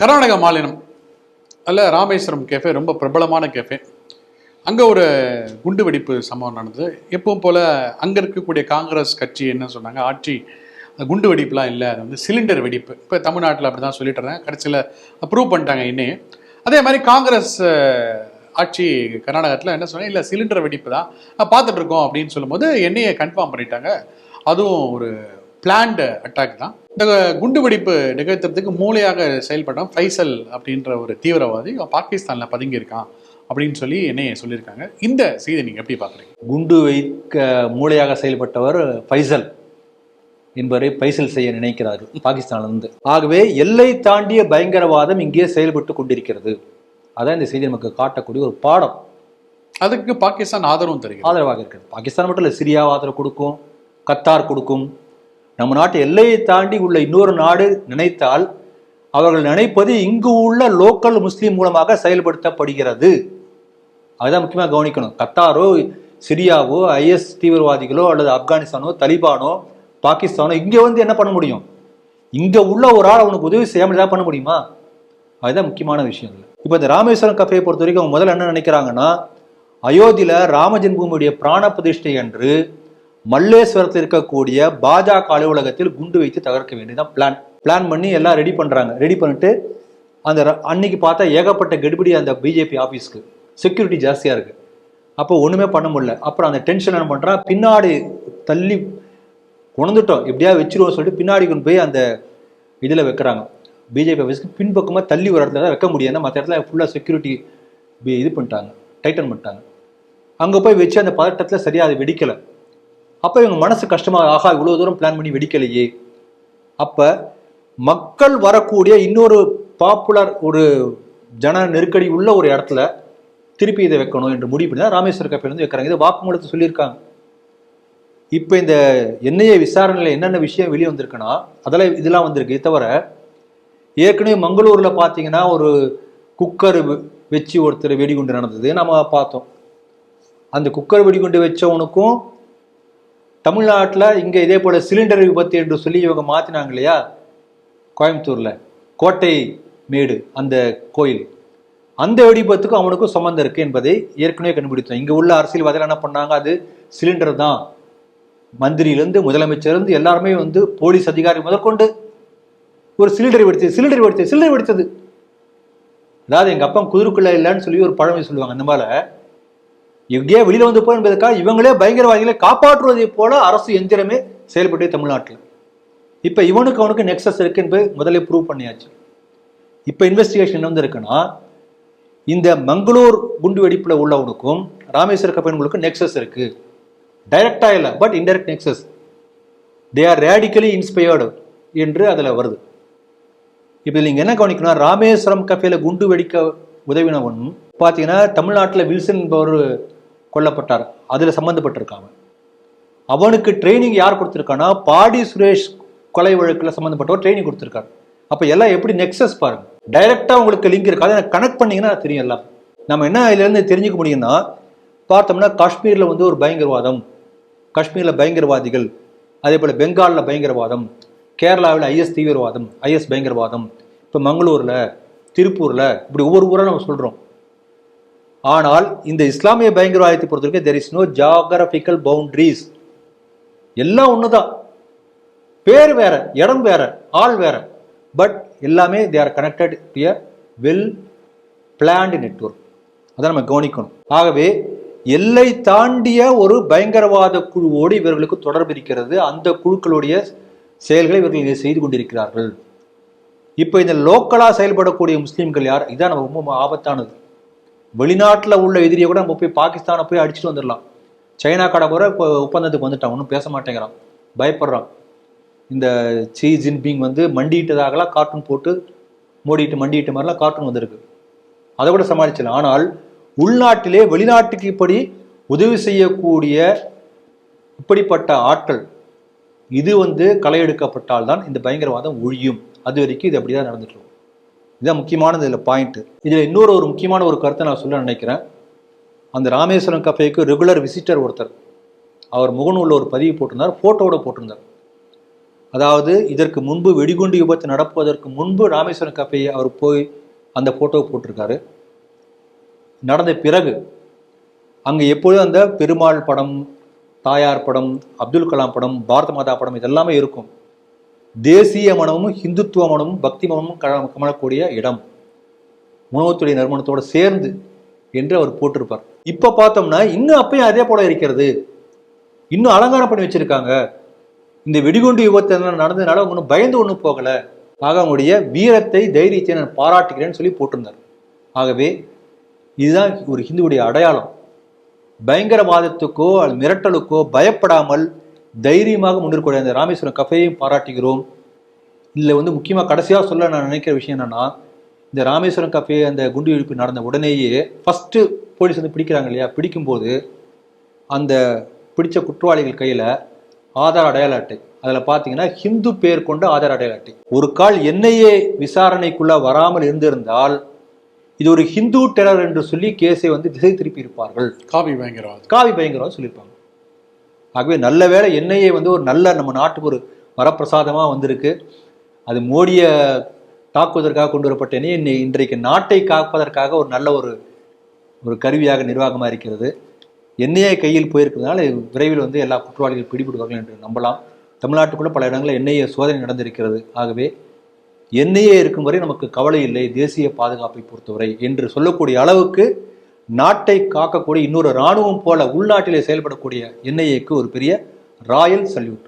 கர்நாடக மாநிலம் அல்ல ராமேஸ்வரம் கேஃபே ரொம்ப பிரபலமான கேஃபே அங்கே ஒரு குண்டு வெடிப்பு சம்பவம் நடந்தது. எப்பவும் போல் அங்கே இருக்கக்கூடிய காங்கிரஸ் கட்சி என்ன சொன்னாங்க? ஆட்சி அந்த குண்டு வெடிப்புலாம் இல்லை அது வந்து சிலிண்டர் வெடிப்பு. இப்போ தமிழ்நாட்டில் அப்படி தான் சொல்லிட்டு கடைசியில் அப்ரூவ் பண்ணிட்டாங்க இன்னே அதே மாதிரி காங்கிரஸ் ஆட்சி கர்நாடகத்தில் என்ன சொன்னேன் இல்லை சிலிண்டர் வெடிப்பு தான். பார்த்துட்ருக்கோம் அப்படின்னு சொல்லும்போது என்னையை கன்ஃபார்ம் பண்ணிட்டாங்க. அதுவும் ஒரு பிளான்டு அட்டாக் தான். இந்த குண்டு வெடிப்பு நிகழ்த்துறதுக்கு மூளையாக செயல்படும் ஃபைசல் அப்படின்ற ஒரு தீவிரவாதி. பாகிஸ்தானில் பதுங்கி இருக்கான் அப்படின்னு சொல்லி என்னைய சொல்லியிருக்காங்க. இந்த செய்தி நீங்கள் எப்படி பார்க்குறீங்க? குண்டு வைக்க மூளையாக செயல்பட்டவர் ஃபைசல் என்பவரை பைசல் செய்ய நினைக்கிறார் பாகிஸ்தானிலிருந்து. ஆகவே எல்லை தாண்டிய பயங்கரவாதம் இங்கே செயல்பட்டு கொண்டிருக்கிறது. அதான் இந்த செய்தி நமக்கு காட்டக்கூடிய ஒரு பாடம். அதுக்கு பாகிஸ்தான் ஆதரவும் தருகிறது. ஆதரவாக இருக்கிறது. பாகிஸ்தான் மட்டும் இல்லை சிரியாவை ஆதரவு கொடுக்கும் கத்தார் கொடுக்கும் நம்ம நாட்டு எல்லையை தாண்டி உள்ள இன்னொரு நாடு நினைத்தால் அவர்கள் நினைப்பது இங்கு உள்ள லோக்கல் முஸ்லீம் மூலமாக செயல்படுத்தப்படுகிறது. அதுதான் முக்கியமாக கவனிக்கணும். கத்தாரோ சிரியாவோ ஐஎஸ் தீவிரவாதிகளோ அல்லது ஆப்கானிஸ்தானோ தலிபானோ பாகிஸ்தானோ இங்கே வந்து என்ன பண்ண முடியும்? இங்கே உள்ள ஒரு ஆள் அவனுக்கு உதவி செய்யாமல் ஏதாவது பண்ண முடியுமா? அதுதான் முக்கியமான விஷயம் இல்லை இப்போ இந்த ராமேஸ்வரம் கஃபையை பொறுத்த வரைக்கும் அவங்க முதல்ல என்ன நினைக்கிறாங்கன்னா அயோத்தியில் ராம ஜென்மபூமியுடைய பிராண பிரதிஷ்டை என்று மல்லேஸ்வரத்தில் இருக்கக்கூடிய பாஜக அலுவலகத்தில் குண்டு வைத்து தகர்க்க வேண்டியதான் பிளான் பிளான் பண்ணி எல்லாம் ரெடி பண்ணுறாங்க ரெடி பண்ணிட்டு அந்த அன்னைக்கு பார்த்தா ஏகப்பட்ட கெடுபிடி அந்த பிஜேபி ஆஃபீஸ்க்கு செக்யூரிட்டி ஜாஸ்தியாக இருக்குது அப்போ ஒன்றுமே பண்ண முடியல. அப்புறம் அந்த டென்ஷன் என்ன பண்ணுறான் பின்னாடி தள்ளி உணர்ந்துட்டோம் எப்படியா வச்சிருவோம் சொல்லிட்டு பின்னாடி கொண்டு போய் அந்த இதில் வைக்கிறாங்க. பிஜேபி ஆஃபீஸ்க்கு பின்பக்கமாக தள்ளி ஒரு இடத்துல தான் வைக்க முடியாது மற்ற இடத்துல ஃபுல்லாக செக்யூரிட்டி இது பண்ணிட்டாங்க. டைட்டன் பண்ணிட்டாங்க. அங்கே போய் வச்சு அந்த பதட்டத்தில் சரியாக அது வெடிக்கலை. அப்போ இவங்க மனசு கஷ்டமாக ஆகா இவ்வளோ தூரம் பிளான் பண்ணி வெடிக்கலையே. அப்போ மக்கள் வரக்கூடிய இன்னொரு பாப்புலர் ஒரு ஜன நெருக்கடி உள்ள ஒரு இடத்துல திருப்பி இதை வைக்கணும் என்று முடிவு பண்ணி தான் ராமேஸ்வர கப்பையில வைக்கிறாங்க. இதை வாக்குமூலத்தை சொல்லியிருக்காங்க. இப்போ இந்த என்ஐஏ விசாரணையில் என்னென்ன விஷயம் வெளியே வந்திருக்குன்னா அதெல்லாம் இதெல்லாம் வந்திருக்கு தவிர ஏற்கனவே மங்களூரில் பார்த்தீங்கன்னா ஒரு குக்கர் வச்சு ஒருத்தர் வெடிகுண்டு நடந்தது. நம்ம பார்த்தோம். அந்த குக்கர் வெடிகுண்டு வச்சவனுக்கும் தமிழ்நாட்டில் இங்கே இதே போல் சிலிண்டர் விபத்து என்று சொல்லி இவங்க மாற்றினாங்க இல்லையா? கோயம்புத்தூரில். கோட்டை மேடு அந்த கோயில். அந்த வெடிபத்துக்கும் அவனுக்கும் சம்மந்தம் இருக்குது என்பதை ஏற்கனவே கண்டுபிடித்தோம். இங்கே உள்ள அரசியல்வாதிகள் என்ன பண்ணாங்க? அது சிலிண்டர் தான். மந்திரியிலேருந்து முதலமைச்சர்லேருந்து எல்லாருமே வந்து போலீஸ் அதிகாரி முதற்கொண்டு ஒரு சிலிண்டர் வெடித்தது சிலிண்டர் வெடித்தது சிலிண்டர் வெடித்தது. அதாவது எங்கள் அப்பா குதிருக்குள்ள இல்லைன்னு சொல்லி ஒரு பழமொழி சொல்லுவாங்க. அந்த மாதிரி எங்கேயே வெளியில வந்து போய் என்பதற்காக இவங்களே பயங்கரவாதிகளை காப்பாற்றுவதை போல அரசு எந்திரமே செயல்பட்டு தமிழ்நாட்டில். இப்போ இவனுக்கு அவனுக்கு நெக்ஸஸ் இருக்கு என்பது முதலே ப்ரூவ் பண்ணியாச்சு. இப்போ இன்வெஸ்டிகேஷன் என்ன வந்திருக்குன்னா இந்த மங்களூர் குண்டு வெடிப்பில் உள்ளவனுக்கும் ராமேஸ்வர கப்பனுக்கும் நெக்ஸஸ் இருக்கு. டைரக்டா இல்லை but indirect nexus they are radically inspired என்று அதில் வருது. இப்போ நீங்கள் என்ன கவனிக்கணும் ராமேஸ்வரம் கஃபேல குண்டு வெடிக்க உதவினவன் பார்த்தீங்கன்னா தமிழ்நாட்டில் வில்சன் என்பவர் கொல்லப்பட்டார். அதில் சம்மந்தப்பட்டிருக்காங்க அவனுக்கு ட்ரைனிங் யார் கொடுத்துருக்கானா பாடி சுரேஷ் கொலை வழக்கில் சம்மந்தப்பட்டவர் ட்ரைனிங் கொடுத்துருக்காரு. அப்போ எல்லாம் எப்படி நெக்ஸஸ் பாருங்க. டைரெக்டாக உங்களுக்கு லிங்க் இருக்காது எனக்கு கனெக்ட் பண்ணிங்கன்னா தெரியும் எல்லாம். நம்ம என்ன இதுலேருந்து தெரிஞ்சுக்க முடியும்னா பார்த்தோம்னா காஷ்மீரில் வந்து ஒரு பயங்கரவாதம் காஷ்மீரில் பயங்கரவாதிகள் அதே போல் பெங்காலில் பயங்கரவாதம் கேரளாவில் ஐஎஸ் தீவிரவாதம் ஐஎஸ் பயங்கரவாதம் இப்போ மங்களூரில் திருப்பூரில் இப்படி ஒவ்வொரு ஊராக நம்ம சொல்கிறோம் ஆனால் இந்த இஸ்லாமிய பயங்கரவாதத்தை பொறுத்த வரைக்கும் there is no geographical boundaries எல்லாம் ஒன்று தான் பேர் வேற இடம் வேற ஆள் வேற. பட் எல்லாமே they are connected to a well planned network அதை நம்ம கவனிக்கணும். ஆகவே எல்லை தாண்டிய ஒரு பயங்கரவாத குழுவோடு இவர்களுக்கு தொடர்பு இருக்கிறது. அந்த குழுக்களுடைய செயல்களை இவர்கள் இங்கே செய்து கொண்டிருக்கிறார்கள். இப்போ இந்த லோக்கலாக செயல்படக்கூடிய முஸ்லீம்கள் யார்? இதான் நம்ம ரொம்ப ஆபத்தானது. வெளிநாட்டில் உள்ள எதிரியை கூட நம்ம போய் பாகிஸ்தானை போய் அடிச்சுட்டு வந்துடலாம். சைனா கடை கூட இப்போ ஒப்பந்தத்துக்கு வந்துட்டான். ஒன்றும் பேச மாட்டேங்கிறான். பயப்படுறான். இந்த சி ஜின்பிங் வந்து மண்டியிட்டதாகலாம் கார்ட்டூன் போட்டு மோடிட்டு மண்டியிட்ட மாதிரிலாம் கார்ட்டூன் வந்திருக்கு. அதை கூட சமாளிச்சலாம் ஆனால் உள்நாட்டிலே வெளிநாட்டுக்கு இப்படி உதவி செய்யக்கூடிய இப்படிப்பட்ட ஆட்கள் இது வந்து களை எடுக்கப்பட்டால்தான் இந்த பயங்கரவாதம் ஒழியும். அது வரைக்கும் இது அப்படிதான் நடந்துட்டு இருக்கும். இதுதான் முக்கியமானது இதில் பாயிண்ட்டு இதில் இன்னொரு ஒரு முக்கியமான ஒரு கருத்தை நான் சொல்ல நினைக்கிறேன். அந்த ராமேஸ்வரம் கஃபேக்கு ரெகுலர் விசிட்டர் ஒருத்தர் அவர் முகநூலில் ஒரு பதிவு போட்டிருந்தார் ஃபோட்டோவோட போட்டிருந்தார். அதாவது இதற்கு முன்பு வெடிகுண்டு விபத்து நடப்பதற்கு முன்பு ராமேஸ்வரம் கஃபையை அவர் போய் அந்த ஃபோட்டோவை போட்டிருக்காரு. நடந்த பிறகு அங்கே எப்பொழுதும் அந்த பெருமாள் படம் தாயார் படம் அப்துல் கலாம் படம் பாரத மாதா படம் இதெல்லாமே இருக்கும். தேசிய மனமும் ஹிந்துத்துவ மனமும் பக்தி மனமும் கல- கமலக்கூடிய இடம். உணவுத்துறை நிறுவனத்தோடு சேர்ந்து என்று அவர் போட்டிருப்பார். இப்போ பார்த்தோம்னா இன்னும் அப்பயும் அதே போல இருக்கிறது. இன்னும் அலங்காரம் பண்ணி வச்சிருக்காங்க. இந்த வெடிகுண்டு விபத்து நடந்ததுனால அவங்க ஒன்றும் பயந்து ஒன்றும் போகலை. ஆக அவங்களுடைய வீரத்தை தைரியத்தை நான் பாராட்டுகிறேன்னு சொல்லி போட்டிருந்தார். ஆகவே இதுதான் ஒரு ஹிந்துவுடைய அடையாளம். பயங்கரவாதத்துக்கோ அல்லது மிரட்டலுக்கோ பயப்படாமல் தைரியமாக முன்னிற்கக்கூடிய அந்த ராமேஸ்வரம் கஃபையையும் பாராட்டுகிறோம். இதில் வந்து முக்கியமாக கடைசியாக சொல்ல நான் நினைக்கிற விஷயம் என்னன்னா இந்த ராமேஸ்வரம் கஃபே அந்த குண்டு வெடிப்பு நடந்த உடனேயே ஃபஸ்ட்டு போலீஸ் வந்து பிடிக்கிறாங்க இல்லையா? பிடிக்கும்போது அந்த பிடிச்ச குற்றவாளிகள் கையில் ஆதார் அடையாள அட்டை. அதில் பார்த்தீங்கன்னா ஹிந்து பேர் கொண்ட ஆதார் அடையாள அட்டை. ஒரு கால் என்ஐஏ விசாரணைக்குள்ள வராமல் இருந்திருந்தால் இது ஒரு ஹிந்து டெரர் என்று சொல்லி கேஸை வந்து திசை திருப்பி இருப்பார்கள். காவி பயங்கரவாதம் காவி பயங்கரவாதம் சொல்லியிருப்பாங்க. ஆகவே நல்ல வேளை என்ஐஏ வந்து ஒரு நல்ல நம்ம நாட்டுக்கு ஒரு வரப்பிரசாதமாக வந்திருக்கு. அது மோடியை தாக்குவதற்காக கொண்டு வரப்பட்ட எண்ணெய் இன்னை- இன்றைக்கு நாட்டை காப்பதற்காக ஒரு நல்ல ஒரு ஒரு கருவியாக நிர்வாகமாக இருக்கிறது. எண்ணெயை கையில் போயிருக்கிறதுனால விரைவில் வந்து எல்லா குற்றவாளிகள் பிடிபடுவார்கள் என்று நம்பலாம். தமிழ்நாட்டுக்குள்ள பல இடங்களில் எண்ணெயை சோதனை நடந்திருக்கிறது. ஆகவே எண்ணெயே இருக்கும் வரை நமக்கு கவலை இல்லை. தேசிய பாதுகாப்பை பொறுத்தவரை என்று சொல்லக்கூடிய அளவுக்கு நாட்டை காக்கக்கூடிய இன்னொரு இராணுவம் போல உள்நாட்டிலே செயல்படக்கூடிய என்ஐஏக்கு ஒரு பெரிய ராயல் சல்யூட்.